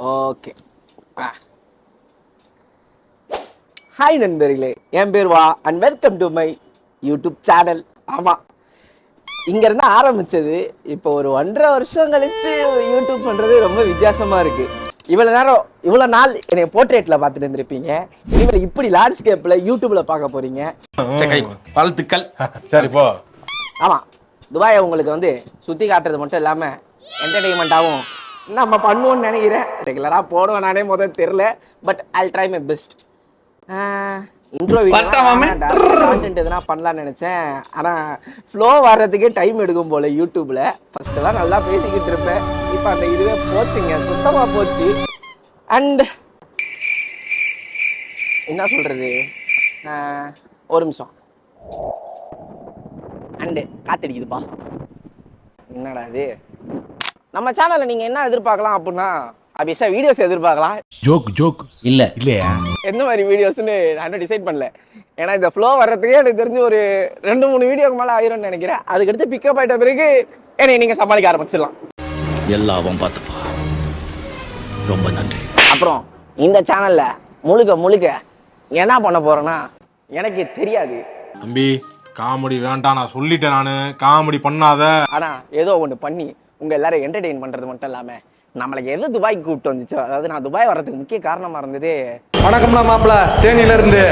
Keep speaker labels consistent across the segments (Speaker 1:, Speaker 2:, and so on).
Speaker 1: Okay. Hi நண்பர்களே என் பேர் வா and welcome to my YouTube channel ஆமாம் இங்கேருந்து ஆரம்பிச்சது இப்போ ஒரு ஒன்றரை வருஷம் கழிச்சு யூடியூப் பண்ணுறது ரொம்ப வித்தியாசமாக இருக்கு. இவ்வளோ நேரம் இவ்வளோ நாள் என்னை போர்ட்ரேட்டில் பார்த்துட்டு இருந்திருப்பீங்க. இனிமேல் இப்படி லேண்ட்ஸ்கேப்பில் யூடியூப்பில் பார்க்க போகிறீங்க
Speaker 2: வாழ்த்துக்கள்.
Speaker 3: சரி போ.
Speaker 1: ஆமாம் துபாயை உங்களுக்கு வந்து சுற்றி காட்டுறது மட்டும் இல்லாமல் என்டர்டெயின்மெண்ட்டாகவும் நம்ம பண்ணுவோம்னு நினைக்கிறேன். ரெகுலராக போடுவேன் நானே முதல் தெரில but I try my best intro? Content எதுனா பண்ணலாம்னு நினச்சேன். ஆனால் ஃப்ளோ வர்றதுக்கே டைம் எடுக்கும் போல யூடியூப்பில் ஃபஸ்ட்டெல்லாம் நல்லா பேசிக்கிட்டு இருப்பேன். இப்போ அந்த இதுவே போச்சுங்க. சுத்தமாக போச்சு. அண்ட் என்ன சொல்கிறது ஒரு நிமிஷம். அண்டு காத்தடிக்குதுப்பா. என்னடா இது? நம்ம சேனல்ல நீங்க என்ன எதிர்பார்க்கலாம் அப்படின்னா அபிஷா வீடியோஸ் எதிர்பார்க்கலாம்.
Speaker 3: ஜோக் ஜோக்
Speaker 2: இல்ல.
Speaker 3: இல்லையா?
Speaker 1: எந்த மாதிரி வீடியோஸ்னு நான் இன்னும் டிசைட் பண்ணல. ஏன்னா இந்த ஃப்ளோ வர்றதுக்கே எனக்கு தெரிஞ்சு ஒரு ரெண்டு மூணு வீடியோக்கு மேலே ஆயிரும்னு நினைக்கிறேன். அதுக்கடுத்து பிக்கப் ஆயிட்ட பிறகு என்னை நீங்க சமாளிக்க ஆரம்பிச்சிடலாம்.
Speaker 4: எல்லாம் பார்த்துப்பா. ரொம்ப நன்றி.
Speaker 1: அப்புறம் இந்த சேனல்ல முழுக்க முழுக்க என்ன பண்ண போறேன்னா எனக்கு தெரியாது.
Speaker 3: தம்பி காமெடி வேண்டாம் நான் சொல்லிட்டேன் நானு. காமெடி பண்ணாத.
Speaker 1: ஆனா ஏதோ ஒன்று பண்ணி உங்க எல்லாரும் என்டர்டெயின் பண்றது மட்டும் இல்லாம நம்மளுக்கு எது துபாய்க்கு கூப்பிட்டு வந்துச்சோ அதாவது நான் துபாய் வர்றதுக்கு முக்கிய காரணமா இருந்தது
Speaker 5: வணக்கம்ல மாப்பிள தேனியில இருந்து.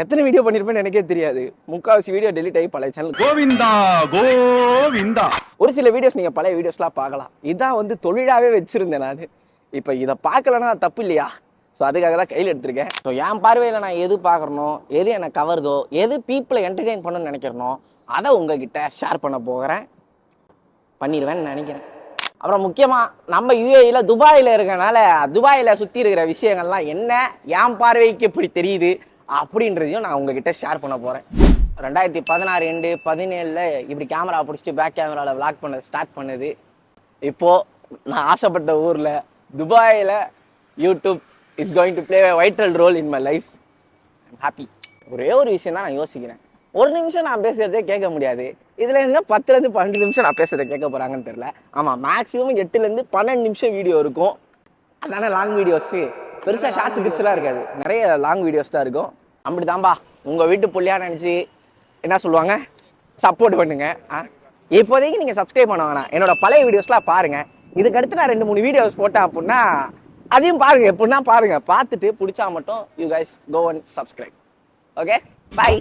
Speaker 1: எத்தனை வீடியோ பண்ணியிருப்பேன்னு எனக்கே தெரியாது. முக்காவாசி வீடியோ டெலிட் ஆகி பழைய சேனல்
Speaker 5: கோவிந்தா கோவிந்தா.
Speaker 1: ஒரு சில வீடியோஸ் நீங்கள் பழைய வீடியோஸ்லாம் பார்க்கலாம். இதான் வந்து தொழிலாகவே வச்சுருந்தேன் நான். இப்போ இதை பார்க்கலன்னா தப்பு இல்லையா? ஸோ அதுக்காக தான் கையில் எடுத்திருக்கேன். ஸோ என் பார்வையில் நான் எது பார்க்குறனோ எது என்னை கவருதோ எது பீப்புளை என்டர்டெயின் பண்ணணும்னு நினைக்கிறனோ அதை உங்ககிட்ட ஷேர் பண்ண போகிறேன். பண்ணிடுவேன்னு நினைக்கிறேன். அப்புறம் முக்கியமாக நம்ம யூஏயில் துபாயில் இருக்கனால துபாயில் சுற்றி இருக்கிற விஷயங்கள்லாம் என்ன என் பார்வைக்கு இப்படி தெரியுது அப்படின்றதையும் நான் உங்ககிட்ட ஷேர் பண்ண போகிறேன் ரெண்டாயிரத்தி பதினாறு ரெண்டு பதினேழில் இப்படி கேமரா பிடிச்சிட்டு பேக் கேமராவில் விளாக் பண்ண ஸ்டார்ட் பண்ணுது. இப்போது நான் ஆசைப்பட்ட ஊரில் துபாயில் YouTube is going to play vital role in my life happy ஒரே ஒரு விஷயம் தான் நான் யோசிக்கிறேன். ஒரு நிமிஷம் நான் பேசுகிறதே கேட்க முடியாது. இதில் என்ன பத்துலேருந்து பன்னெண்டு நிமிஷம் நான் பேசுறதை கேட்க போகிறாங்கன்னு தெரில ஆமாம் மேக்ஸிமம் எட்டுலேருந்து பன்னெண்டு நிமிஷம் வீடியோ இருக்கும். அதானே லாங் வீடியோஸு பெருசாக ஷார்ட்ஸ் கிட்ஸ்லாம் இருக்காது. நிறைய லாங் வீடியோஸ் தான் இருக்கும். அப்படிதான்பா. உங்கள் வீட்டு பிள்ளையாக நினச்சி என்ன சொல்லுவாங்க? சப்போர்ட் பண்ணுங்க. ஆ? இப்போதைக்கு நீங்கள் சப்ஸ்கிரைப் பண்ண வேணாம். என்னோட பழைய வீடியோஸ்லாம் பாருங்கள் இதுக்கடுத்து நான் ரெண்டு மூணு வீடியோஸ் போட்டேன் அப்படின்னா அதையும் பாருங்கள் எப்படின்னா பாருங்கள் பார்த்துட்டு பிடிச்சா மட்டும் you guys go and subscribe okay bye